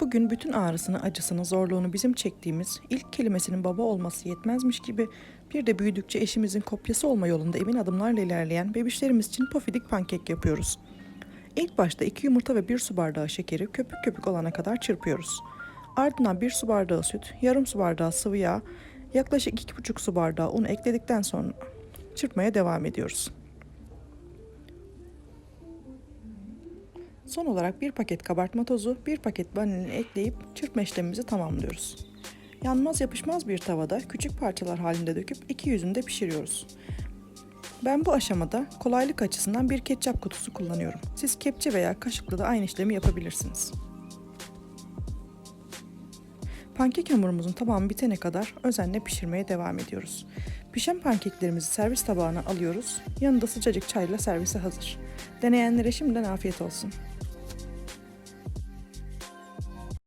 Bugün bütün ağrısını, acısını, zorluğunu bizim çektiğimiz, ilk kelimesinin baba olması yetmezmiş gibi bir de büyüdükçe eşimizin kopyası olma yolunda emin adımlarla ilerleyen bebişlerimiz için pofidik pankek yapıyoruz. İlk başta iki yumurta ve bir su bardağı şekeri köpük köpük olana kadar çırpıyoruz. Ardından bir su bardağı süt, yarım su bardağı sıvı yağ, yaklaşık iki buçuk su bardağı un ekledikten sonra çırpmaya devam ediyoruz. Son olarak bir paket kabartma tozu, bir paket vanilin ekleyip çırpma işlemimizi tamamlıyoruz. Yanmaz yapışmaz bir tavada küçük parçalar halinde döküp iki yüzünde pişiriyoruz. Ben bu aşamada kolaylık açısından bir ketçap kutusu kullanıyorum. Siz kepçe veya kaşıkla da aynı işlemi yapabilirsiniz. Pankek hamurumuzun tamamı bitene kadar özenle pişirmeye devam ediyoruz. Pişen pankeklerimizi servis tabağına alıyoruz. Yanında sıcacık çayla servise hazır. Deneyenlere şimdiden afiyet olsun.